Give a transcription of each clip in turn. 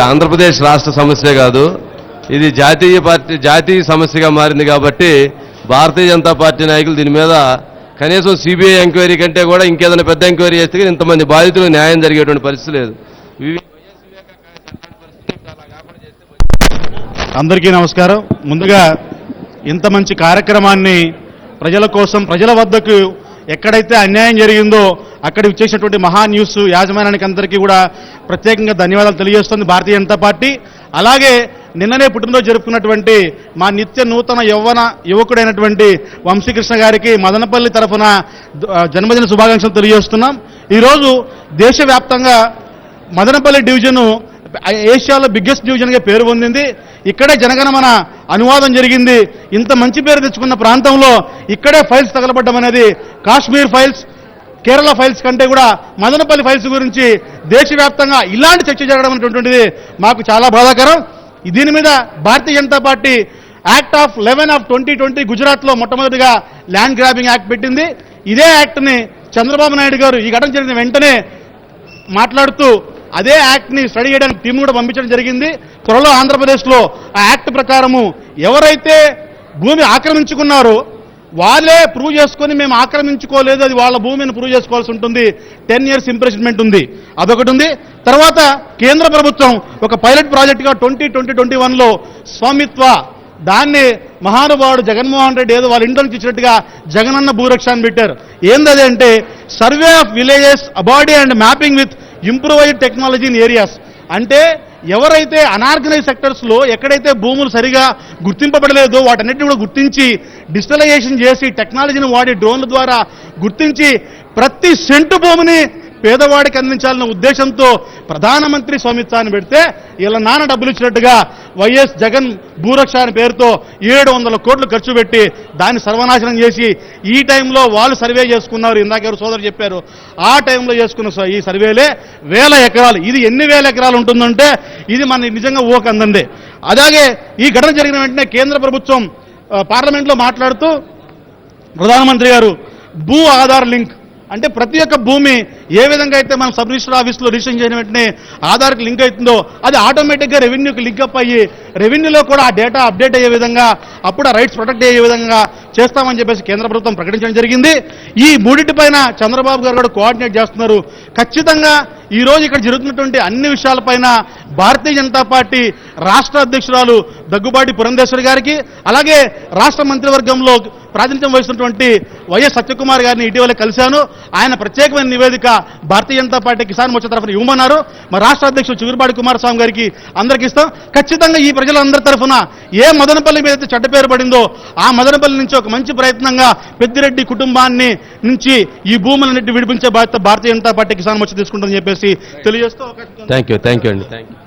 ఆంధ్రప్రదేశ్ రాష్ట్ర సమస్య కాదు. ఇది జాతీయ పార్టీ జాతీయ సమస్యగా మారింది కాబట్టి భారతీయ జనతా పార్టీ నాయకులు దీని మీద కనీసం సిబిఐ ఎంక్వైరీ కంటే కూడా ఇంకేదైనా పెద్ద ఎంక్వైరీ చేస్తే ఇంతమంది బాధితులు న్యాయం జరిగేటువంటి పరిస్థితి లేదు. అందరికీ నమస్కారం. ముందుగా ఇంత మంచి కార్యక్రమాన్ని ప్రజల కోసం ప్రజల వద్దకు ఎక్కడైతే అన్యాయం జరిగిందో అక్కడ ఇచ్చేసినటువంటి మహా న్యూస్ యాజమాన్యానికి అందరికీ కూడా ప్రత్యేకంగా ధన్యవాదాలు తెలియజేస్తుంది భారతీయ జనతా పార్టీ. అలాగే నిన్ననే పుట్టినరోజు జరుపుకున్నటువంటి మా నిత్య నూతన యవ్వన యువకుడైనటువంటి వంశీకృష్ణ గారికి మదనపల్లి తరఫున జన్మదిన శుభాకాంక్షలు తెలియజేస్తున్నాం. ఈరోజు దేశవ్యాప్తంగా మదనపల్లి డివిజను ఏషియాలో బిగ్గెస్ట్ డివిజన్గా పేరు పొందింది. ఇక్కడే జనగణమన అనువాదం జరిగింది. ఇంత మంచి పేరు తెచ్చుకున్న ప్రాంతంలో ఇక్కడే ఫైల్స్ తగలబడ్డం అనేది కాశ్మీర్ ఫైల్స్ కేరళ ఫైల్స్ కంటే కూడా మదనపల్లి ఫైల్స్ గురించి దేశవ్యాప్తంగా ఇలాంటి చర్చ జరగడం అనేటువంటిది మాకు చాలా బాధాకరం. దీని మీద Bharatiya Janata party act of eleven of twenty twenty గుజరాత్లో మొట్టమొదటిగా ల్యాండ్ గ్రాబింగ్ యాక్ట్ పెట్టింది. ఇదే యాక్ట్ని చంద్రబాబు నాయుడు గారు ఈ ఘటన జరిగిన వెంటనే మాట్లాడుతూ అదే యాక్ట్ని స్టడీ చేయడానికి టీం కూడా పంపించడం జరిగింది. త్వరలో ఆంధ్రప్రదేశ్లో ఆ యాక్ట్ ప్రకారము ఎవరైతే భూమి ఆక్రమించుకున్నారో వాళ్ళే ప్రూవ్ చేసుకొని మేము ఆక్రమించుకోలేదు అది వాళ్ళ భూమిని ప్రూవ్ చేసుకోవాల్సి ఉంటుంది. టెన్ ఇయర్స్ ఇంప్రెస్మెంట్ ఉంది. అదొకటి ఉంది. తర్వాత కేంద్ర ప్రభుత్వం ఒక పైలట్ ప్రాజెక్టుగా ట్వంటీ ట్వంటీ ట్వంటీ వన్లో స్వామిత్వ దాన్ని మహానుభావుడు జగన్మోహన్ రెడ్డి ఏదో వాళ్ళ ఇంట్లో నుంచి ఇచ్చినట్టుగా జగనన్న భూరక్ష అని పెట్టారు. ఏందది అంటే survey of villages abadi and mapping with improvised technology in areas అంటే ఎవరైతే అనార్గనైజ్ సెక్టర్స్లో ఎక్కడైతే భూములు సరిగా గుర్తింపబడలేదో వాటన్నిటిని కూడా గుర్తించి డిజిటలైజేషన్ చేసి టెక్నాలజీని వాడి డ్రోన్ల ద్వారా గుర్తించి ప్రతి సెంటు భూమిని పేదవాడికి అందించాలన్న ఉద్దేశంతో ప్రధానమంత్రి స్వామిత్వాన్ని పెడితే ఇలా నాన్న డబ్బులు ఇచ్చినట్టుగా వైఎస్ జగన్ భూరక్ష అనే పేరుతో ఏడు వందల కోట్లు ఖర్చు పెట్టి దాన్ని సర్వనాశనం చేసి ఈ టైంలో వాళ్ళు సర్వే చేసుకున్నారు. ఇందాకెవరు సోదరు చెప్పారు. ఆ టైంలో చేసుకున్న స- ఈ సర్వేలే వేల ఎకరాలు. ఇది ఎన్ని వేల ఎకరాలు ఉంటుందంటే ఇది మన నిజంగా ఊహకు అలాగే ఈ ఘటన జరిగిన వెంటనే కేంద్ర ప్రభుత్వం పార్లమెంట్లో మాట్లాడుతూ ప్రధానమంత్రి గారు భూ ఆధార్ లింక్ అంటే ప్రతి ఒక్క భూమి ఏ విధంగా అయితే మనం సబ్ రిజిస్టర్ ఆఫీస్లో రిజిస్టర్ చేసిన వెంటనే ఆధార్కి లింక్ అవుతుందో అది ఆటోమేటిక్గా రెవెన్యూకి లింక్ అప్ అయ్యి రెవెన్యూలో కూడా ఆ డేటా అప్డేట్ అయ్యే విధంగా అప్పుడు ఆ రైట్స్ ప్రొటెక్ట్ అయ్యే విధంగా చేస్తామని చెప్పేసి కేంద్ర ప్రభుత్వం ప్రకటించడం జరిగింది. ఈ మూడింటిపైన చంద్రబాబు గారు కూడా కోఆర్డినేట్ చేస్తున్నారు. ఖచ్చితంగా ఈ రోజు ఇక్కడ జరుగుతున్నటువంటి అన్ని విషయాలపైన భారతీయ జనతా పార్టీ రాష్ట్ర అధ్యక్షురాలు దగ్గుబాటి పురంధేశ్వరి గారికి అలాగే రాష్ట్ర మంత్రివర్గంలో ప్రాతినిధ్యం వహిస్తున్నటువంటి వైఎస్ సత్యకుమార్ గారిని ఇటీవల కలిశాను. ఆయన ప్రత్యేకమైన నివేదిక భారతీయ జనతా పార్టీ కిసాన్ మోర్చా తరఫున ఇవ్వమన్నారు. మా రాష్ట్ర అధ్యక్షుడు చిగురుపాటి కుమారస్వామి గారికి అందరికి ఇస్తాం. ఖచ్చితంగా ఈ ప్రజలందరి తరఫున ఏ మదనపల్లి మీద అయితే చెడ్డ పేరు పడిందో ఆ మదనపల్లి నుంచి ఒక మంచి ప్రయత్నంగా పెద్దిరెడ్డి కుటుంబాన్ని నుంచి ఈ భూములన్నింటినీ విడిపించే బాధ్యత భారతీయ జనతా పార్టీ కిసాన్ మోర్చా తీసుకుంటుందని చెప్పేసి తెలియజేస్తూ థ్యాంక్ యూ థ్యాంక్ యూ అండి థ్యాంక్ యూ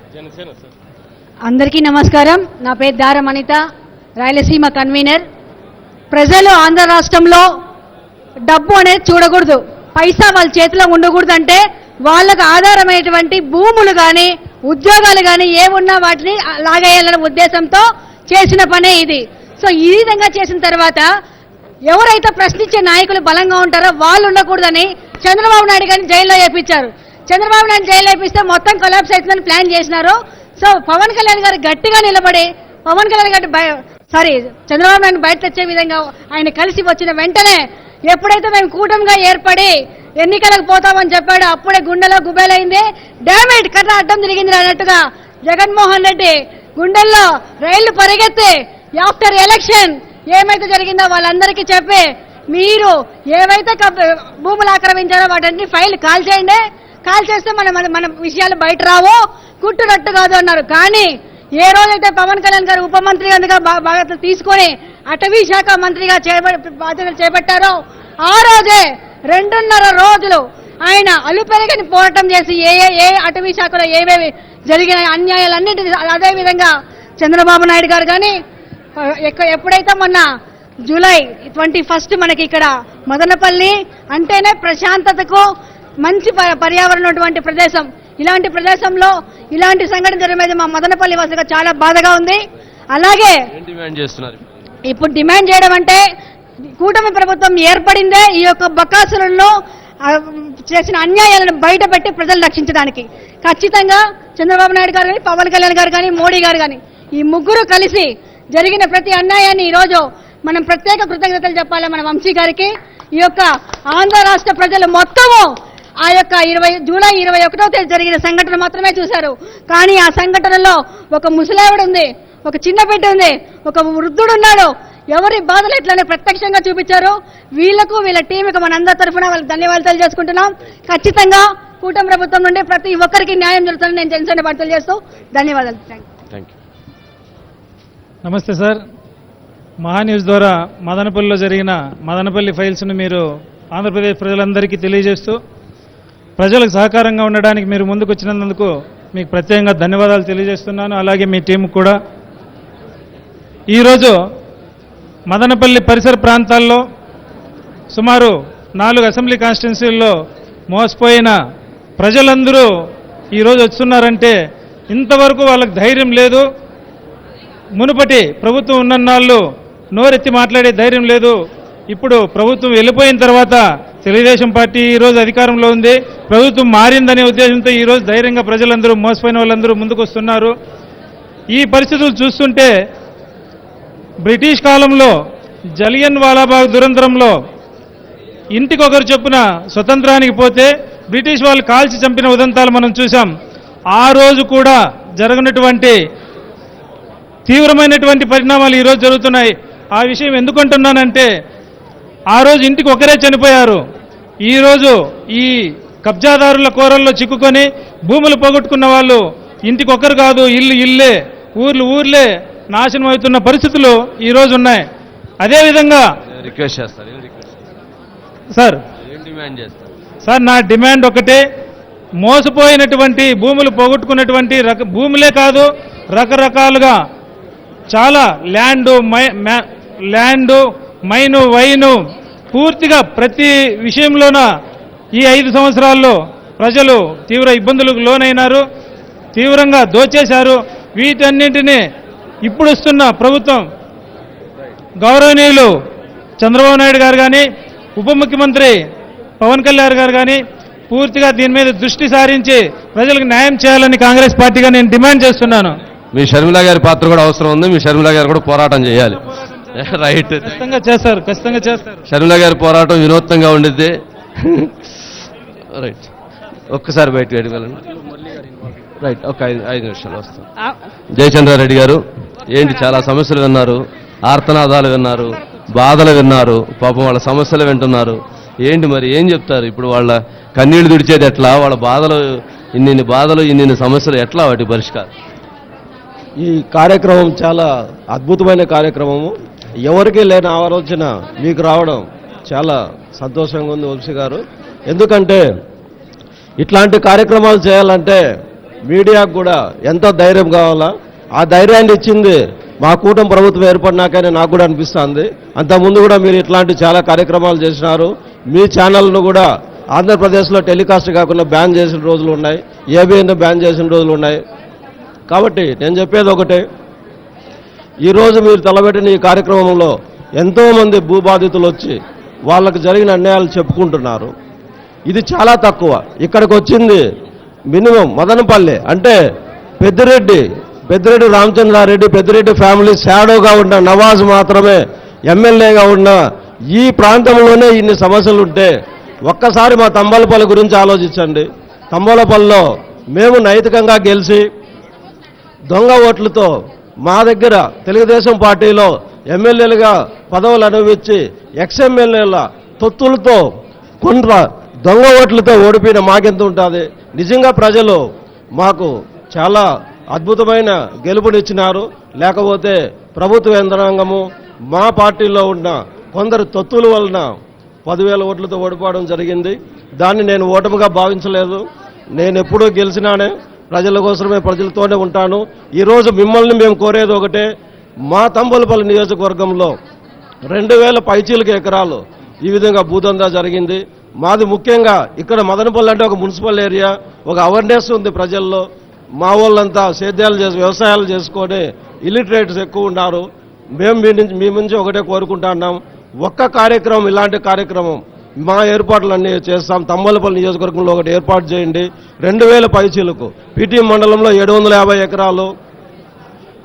అందరికీ నమస్కారం. నా పేరు దారం అనిత రాయలసీమ కన్వీనర్. ప్రజలు ఆంధ్ర రాష్ట్రంలో డబ్బు అనేది చూడకూడదు. పైసా వాళ్ళ చేతిలో ఉండకూడదు అంటే వాళ్ళకు ఆధారమైనటువంటి భూములు కానీ ఉద్యోగాలు కానీ ఏమున్నా వాటిని లాగేయాలనే ఉద్దేశంతో చేసిన పనే ఇది. సో ఈ విధంగా చేసిన తర్వాత ఎవరైతే ప్రశ్నించే నాయకులు బలంగా ఉంటారో వాళ్ళు ఉండకూడదని చంద్రబాబు నాయుడు గారిని జైల్లో వేపించారు. చంద్రబాబు నాయుడు జైల్లో వేపిస్తే మొత్తం కొలాప్స్ అవుతుందని ప్లాన్ చేసినారు. సో పవన్ కళ్యాణ్ గారు గట్టిగా నిలబడి పవన్ కళ్యాణ్ గారి సారీ చంద్రబాబు నాయుడు బయట తెచ్చే విధంగా ఆయన కలిసి వచ్చిన వెంటనే ఎప్పుడైతే మేము కూటమిగా ఏర్పడి ఎన్నికలకు పోతామని చెప్పాడు అప్పుడే గుండెలో గుబేలైంది. డామేజ్ కర్ర అడ్డం తిరిగింది అన్నట్టుగా జగన్మోహన్ రెడ్డి గుండెల్లో రైళ్ళు పరిగెత్తి ఆఫ్టర్ ఎలక్షన్ ఏమైతే జరిగిందో వాళ్ళందరికీ చెప్పి మీరు ఏవైతే భూములు ఆక్రమించారో వాటన్ని ఫైల్ కాల్ చేయండి. కాల్ చేస్తే మన- మన విషయాలు బయట రావు. కుట్టునట్టు కాదు అన్నారు. కానీ ఏ రోజైతే పవన్ కళ్యాణ్ గారు ఉప మంత్రిగా బాధ్యతలు తీసుకొని అటవీ శాఖ మంత్రిగా చేప- బాధ్యతలు చేపట్టారో ఆ రోజే రెండున్నర రోజులు ఆయన అలుపెరగని పోరాటం చేసి ఏ ఏ అటవీ శాఖలో ఏవేవి జరిగిన అన్యాయాలన్నింటినీ అదే విధంగా చంద్రబాబు నాయుడు గారు కానీ ఎక్క- ఎప్పుడైతే మొన్న జూలై ట్వంటీ ఫస్ట్ మనకి ఇక్కడ మదనపల్లి అంటేనే ప్రశాంతతకు మంచి ప- పర్యావరణం ఉన్నటువంటి ప్రదేశం. ఇలాంటి ప్రదేశంలో ఇలాంటి సంఘటన జరిగేది మా మదనపల్లి వాసుగా చాలా బాధగా ఉంది. అలాగే ఇప్పుడు డిమాండ్ చేయడం అంటే కూటమి ప్రభుత్వం ఏర్పడిందే ఈ యొక్క బకాసులను ఆ, చేసిన అన్యాయాలను బయటపెట్టి ప్రజలు రక్షించడానికి. ఖచ్చితంగా చంద్రబాబు నాయుడు గారు కానీ పవన్ కళ్యాణ్ గారు కానీ మోడీ గారు కానీ ఈ ముగ్గురు కలిసి జరిగిన ప్రతి అన్యాయాన్ని ఈరోజు మనం ప్రత్యేక కృతజ్ఞతలు చెప్పాలి మన వంశీ గారికి. ఈ యొక్క ఆంధ్ర రాష్ట్ర ప్రజలు మొత్తము ఆ యొక్క ఇరవై జూలై ఇరవై ఒకటో తేదీ జరిగిన సంఘటన మాత్రమే చూశారు. కానీ ఆ సంఘటనలో ఒక ముసలావిడ ఉంది ఒక చిన్న బిడ్డ ఉంది ఒక వృద్ధుడు ఉన్నాడు. ఎవరి బాధలు ఎట్లనే ప్రత్యక్షంగా చూపించారు వీళ్ళకు వీళ్ళ టీంకి మనందరి తరఫున వాళ్ళకి ధన్యవాదాలు తెలియజేసుకుంటున్నాం. ఖచ్చితంగా కూటమి ప్రభుత్వం నుండి ప్రతి ఒక్కరికి న్యాయం జరుగుతుందని నేను జనసేన భర్తలు చేస్తూ ధన్యవాదాలు. Thank you. థ్యాంక్ యూ నమస్తే సార్. మహా న్యూస్ ద్వారా మదనపల్లిలో జరిగిన మదనపల్లి ఫైల్స్ను మీరు ఆంధ్రప్రదేశ్ ప్రజలందరికీ తెలియజేస్తూ ప్రజలకు సహకారంగా ఉండడానికి మీరు ముందుకు వచ్చినందుకు మీకు ప్రత్యేకంగా ధన్యవాదాలు తెలియజేస్తున్నాను. అలాగే మీ టీంకు కూడా. ఈరోజు మదనపల్లి పరిసర ప్రాంతాల్లో సుమారు నాలుగు అసెంబ్లీ కాన్స్టిట్యున్సీల్లో మోసపోయిన ప్రజలందరూ ఈరోజు వస్తున్నారంటే ఇంతవరకు వాళ్ళకి ధైర్యం లేదు. మునుపటి ప్రభుత్వం ఉన్నన్నాళ్ళు నోరెత్తి మాట్లాడే ధైర్యం లేదు. ఇప్పుడు ప్రభుత్వం వెళ్ళిపోయిన తర్వాత తెలుగుదేశం పార్టీ ఈరోజు అధికారంలో ఉంది. ప్రభుత్వం మారిందనే ఉద్దేశంతో ఈరోజు ధైర్యంగా ప్రజలందరూ మోసపోయిన వాళ్ళందరూ ముందుకొస్తున్నారు. ఈ పరిస్థితులు చూస్తుంటే బ్రిటిష్ కాలంలో జలియన్ వాలాబాగ్ దురంతరంలో ఇంటికి ఒకరు చొప్పున స్వతంత్రానికి పోతే బ్రిటిష్ వాళ్ళు కాల్చి చంపిన ఉదంతాలు మనం చూసాం ఆ రోజు కూడా జరగనటువంటి తీవ్రమైనటువంటి పరిణామాలు ఈరోజు జరుగుతున్నాయి. ఆ విషయం ఎందుకంటున్నానంటే ఆ రోజు ఇంటికి ఒకరే చనిపోయారు. ఈరోజు ఈ కబ్జాదారుల కోరల్లో చిక్కుకొని భూములు పోగొట్టుకున్న వాళ్ళు ఇంటికి ఒకరు కాదు ఇల్లు ఇల్లే ఊర్లు ఊర్లే నాశనం అవుతున్న పరిస్థితులు ఈరోజు ఉన్నాయి. అదేవిధంగా రిక్వెస్ట్ చేస్తారు సార్. సార్ నా డిమాండ్ ఒకటే మోసపోయినటువంటి భూములు పోగొట్టుకున్నటువంటి రక భూములే కాదు రకరకాలుగా చాలా ల్యాండ్ మై ల్యాండ్ మైను వైను పూర్తిగా ప్రతి విషయంలోన ఈ ఐదు సంవత్సరాల్లో ప్రజలు తీవ్ర ఇబ్బందులకు లోనైనారు తీవ్రంగా దోచేశారు. వీటన్నింటినీ ఇప్పుడు వస్తున్న ప్రభుత్వం గౌరవనీయులు చంద్రబాబు నాయుడు గారు కానీ ఉప ముఖ్యమంత్రి పవన్ కళ్యాణ్ గారు కానీ పూర్తిగా దీని మీద దృష్టి సారించి ప్రజలకు న్యాయం చేయాలని కాంగ్రెస్ పార్టీగా నేను డిమాండ్ చేస్తున్నాను. మీ షర్మిల గారి పాత్ర కూడా అవసరం ఉంది మీ షర్మిల గారు కూడా పోరాటం చేయాలి. రైట్ ఖచ్చితంగా చేస్తారు ఖచ్చితంగా చేస్తారు. షర్మిల గారి పోరాటం వినూత్నంగా ఉండిద్ది. రైట్ ఒక్కసారి బయటకు వెళ్ళి వెళ్ళండి. రైట్ ఒక ఐదు ఐదు నిమిషాలు వస్తాం. జయచంద్రారెడ్డి గారు ఏంటి చాలా సమస్యలు విన్నారు ఆర్తనాదాలు విన్నారు బాధలు విన్నారు పాపం వాళ్ళ సమస్యలు వింటున్నారు. ఏంటి మరి ఏం చెప్తారు? ఇప్పుడు వాళ్ళ కన్నీళ్ళు తుడిచేది ఎట్లా? వాళ్ళ బాధలు ఇన్ని బాధలు ఇన్ని సమస్యలు ఎట్లా వాటి పరిష్కారం? ఈ కార్యక్రమం చాలా అద్భుతమైన కార్యక్రమము. ఎవరికీ లేని ఆలోచన మీకు రావడం చాలా సంతోషంగా ఉంది వంశీ గారు. ఎందుకంటే ఇట్లాంటి కార్యక్రమాలు చేయాలంటే మీడియాకు కూడా ఎంతో ధైర్యం కావాలా? ఆ ధైర్యాన్ని ఇచ్చింది మా కూటమి ప్రభుత్వం ఏర్పడినాకనే నాకు కూడా అనిపిస్తుంది. అంతకుముందు కూడా మీరు ఇట్లాంటి చాలా కార్యక్రమాలు చేసినారు. మీ ఛానల్ను కూడా ఆంధ్రప్రదేశ్లో టెలికాస్ట్ కాకుండా బ్యాన్ చేసిన రోజులు ఉన్నాయి. ఏబిఎన్ బ్యాన్ చేసిన రోజులు ఉన్నాయి. కాబట్టి నేను చెప్పేది ఒకటే ఈరోజు మీరు తలబెట్టిన ఈ కార్యక్రమంలో ఎంతోమంది భూబాధితులు వచ్చి వాళ్ళకు జరిగిన అన్యాయాలు చెప్పుకుంటున్నారు. ఇది చాలా తక్కువ. ఇక్కడికి వచ్చింది మినిమం మదనపల్లి. అంటే పెద్దిరెడ్డి పెద్దిరెడ్డి రామచంద్రారెడ్డి పెద్దిరెడ్డి ఫ్యామిలీ షాడోగా ఉన్న నవాజ్ మాత్రమే ఎమ్మెల్యేగా ఉన్న ఈ ప్రాంతంలోనే ఇన్ని సమస్యలు ఉంటే ఒక్కసారి మా తంబాలపల్లి గురించి ఆలోచించండి. తంబాలపల్లిలో మేము నైతికంగా గెలిచి దొంగ ఓట్లతో మా దగ్గర తెలుగుదేశం పార్టీలో ఎమ్మెల్యేలుగా పదవులు అనుభవించి ఎక్స్ఎమ్మెల్యేల తొత్తులతో కుండ్ర దొంగ ఓట్లతో ఓడిపోయిన మాకెంత ఉంటుంది? నిజంగా ప్రజలు మాకు చాలా అద్భుతమైన గెలుపునిచ్చినారు. లేకపోతే ప్రభుత్వ యంత్రాంగము మా పార్టీలో ఉన్న కొందరు తొత్తుల వలన పదివేల ఓట్లతో ఓడిపోవడం జరిగింది. దాన్ని నేను ఓటమిగా భావించలేదు. నేను ఎప్పుడూ గెలిచినానే. ప్రజల కోసమే ప్రజలతోనే ఉంటాను. ఈరోజు మిమ్మల్ని మేము కోరేది ఒకటే మా తంబలపల్లి నియోజకవర్గంలో రెండు వేల పైచీలకి ఎకరాలు ఈ విధంగా భూదందా జరిగింది. మాది ముఖ్యంగా ఇక్కడ మదనపల్లి అంటే ఒక మున్సిపల్ ఏరియా ఒక అవేర్నెస్ ఉంది ప్రజల్లో. మా వాళ్ళంతా సేద్యాలు చేసి వ్యవసాయాలు చేసుకొని ఇలిటరేట్స్ ఎక్కువ ఉన్నారు. మేము మీ నుంచి మీ నుంచి ఒకటే కోరుకుంటున్నాం ఒక్క కార్యక్రమం ఇలాంటి కార్యక్రమం మా ఏర్పాట్లన్నీ చేస్తాం. తమ్మలపల్లి నియోజకవర్గంలో ఒకటి ఏర్పాటు చేయండి. రెండు వేల పైచీలకు పిటి మండలంలో ఏడు వందల యాభై ఎకరాలు.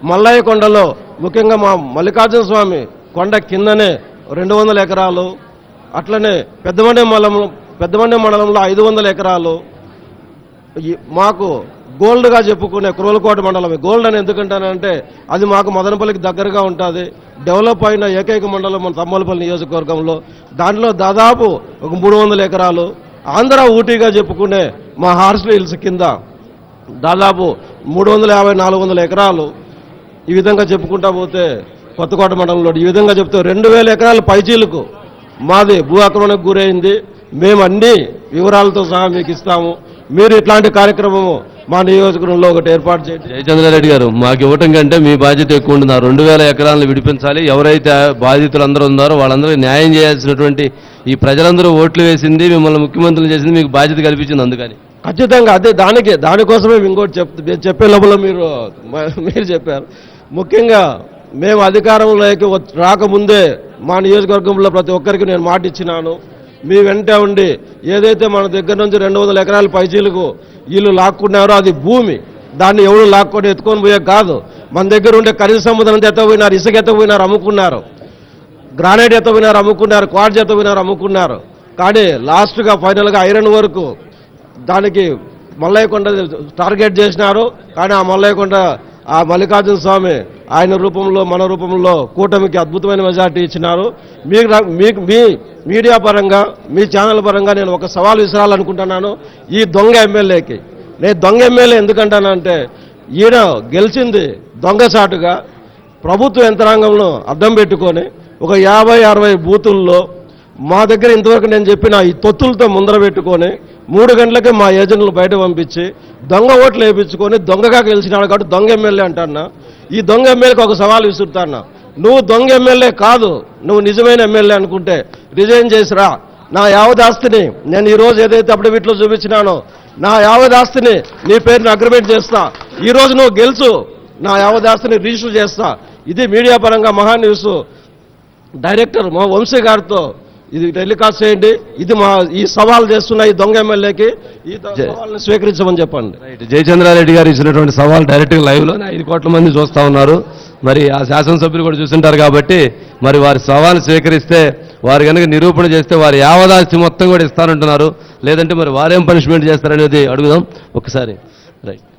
మల్లయ్య కొండలో ముఖ్యంగా మా మల్లికార్జున స్వామి కొండ కిందనే రెండు వందల ఎకరాలు. అట్లనే పెద్దమండే మండలం పెద్దమండే మండలంలో ఐదు వందల ఎకరాలు మాకు గోల్డ్గా చెప్పుకునే కురవలకోట మండలం గోల్డ్ అని ఎందుకంటానంటే అది మాకు మదనపల్లికి దగ్గరగా ఉంటుంది. డెవలప్ అయిన ఏకైక మండలం మన తమ్మలపల్లి నియోజకవర్గంలో. దాంట్లో దాదాపు ఒక మూడు వందల ఎకరాలు. ఆంధ్ర ఊటీగా చెప్పుకునే మా హార్స్లీ హిల్స్ కింద దాదాపు మూడు వందల యాభై నాలుగు వందల ఎకరాలు. ఈ విధంగా చెప్పుకుంటా పోతే కొత్తకోట మండలంలో ఈ విధంగా చెప్తే రెండు వేల ఎకరాల పైచీలకు మాది భూ ఆక్రమణకు గురైంది. మేము అన్ని వివరాలతో సహా మీకు ఇస్తాము. మీరు ఇట్లాంటి కార్యక్రమము మా నియోజకవర్గంలో ఒకటి ఏర్పాటు చేయండి. జయచంద్రారెడ్డి గారు మాకు ఇవ్వటం కంటే మీ బాధ్యత ఎక్కువ ఉంటుంది రెండు వేల ఎకరాలను విడిపించాలి. ఎవరైతే బాధితులు అందరూ ఉన్నారో వాళ్ళందరికీ న్యాయం చేయాల్సినటువంటి ఈ ప్రజలందరూ ఓట్లు వేసింది మిమ్మల్ని ముఖ్యమంత్రులు చేసింది మీకు బాధ్యత కల్పించింది అందుకని. ఖచ్చితంగా అదే దానికి దానికోసమే ఇంకోటి చెప్ చెప్పే లోపల మీరు మీరు చెప్పారు. ముఖ్యంగా మేము అధికారంలోకి రాకముందే మా నియోజకవర్గంలో ప్రతి ఒక్కరికి నేను మాట ఇచ్చినాను మీ వెంట ఉండి ఏదైతే మన దగ్గర నుంచి రెండు వందల ఎకరాల పైచీలకు వీళ్ళు లాక్కున్నారో అది భూమి. దాన్ని ఎవరు లాక్కొని ఎత్తుకొని పోయే కాదు. మన దగ్గర ఉండే ఖరీదు సముద్రం ఎత్తపోయినారు ఇసుక ఎత్తపోయినారు అమ్ముకున్నారు గ్రానైట్ ఎత్తపోయినారు అమ్ముకున్నారు క్వాడ్జ్ ఎత్తపోయినారు అమ్ముకున్నారు. కానీ లాస్ట్గా ఫైనల్గా ఐరన్ వరకు దానికి మల్లయ్యకొండ టార్గెట్ చేసినారు. కానీ ఆ మల్లయ్యకొండ ఆ మల్లికార్జున స్వామి ఆయన రూపంలో మన రూపంలో కూటమికి అద్భుతమైన మెజార్టీ ఇచ్చినారు. మీకు మీకు మీ మీడియా పరంగా మీ ఛానల్ పరంగా నేను ఒక సవాల్ విసరాలనుకుంటున్నాను ఈ దొంగ ఎమ్మెల్యేకి. నేను దొంగ ఎమ్మెల్యే ఎందుకంటానంటే ఈయన గెలిచింది దొంగసాటుగా ప్రభుత్వ యంత్రాంగంలో అర్థం పెట్టుకొని ఒక యాభై అరవై బూతుల్లో మా దగ్గర ఇంతవరకు నేను చెప్పిన ఈ తొత్తులతో ముందర పెట్టుకొని మూడు గంటలకే మా ఏజెంట్లు బయట పంపించి దొంగ ఓట్లు వేయించుకొని దొంగగా గెలిచినాడు కాబట్టి దొంగ ఎమ్మెల్యే అంటాన్నా ఈ దొంగ ఎమ్మెల్యేకి ఒక సవాల్ విసురుతాన్నా నువ్వు దొంగ ఎమ్మెల్యే కాదు నువ్వు నిజమైన ఎమ్మెల్యే అనుకుంటే రిజైన్ చేసిరా. నా యావదాస్తిని నేను ఈ రోజు ఏదైతే అఫిడవిట్లో చూపించినానో నా యావదాస్తిని నీ పేరుని అగ్రిమెంట్ చేస్తా. ఈ రోజు నువ్వు గెలుచు నా యావదాస్తిని రిజిస్టర్ చేస్తా. ఇది మీడియా పరంగా మహా న్యూస్. డైరెక్టర్ మా వంశీ గారితో ఇది టెలికాస్ట్ చేయండి. ఇది మా ఈ సవాల్ చేస్తున్న ఈ దొంగ ఎమ్మెల్యేకి ఈ సవాల్ని స్వీకరించమని చెప్పండి. రైట్. జయచంద్రారెడ్డి గారు ఇచ్చినటువంటి సవాల్ డైరెక్ట్గా లైవ్లోనే ఐదు కోట్ల మంది చూస్తా ఉన్నారు. మరి ఆ శాసనసభ్యులు కూడా చూసింటారు కాబట్టి మరి వారి సవాల్ స్వీకరిస్తే వారు కనుక నిరూపణ చేస్తే వారి యావదాస్తి మొత్తం కూడా ఇస్తానంటున్నారు. లేదంటే మరి వారేం పనిష్మెంట్ చేస్తారనేది అడుగుదాం. ఒకసారి. రైట్.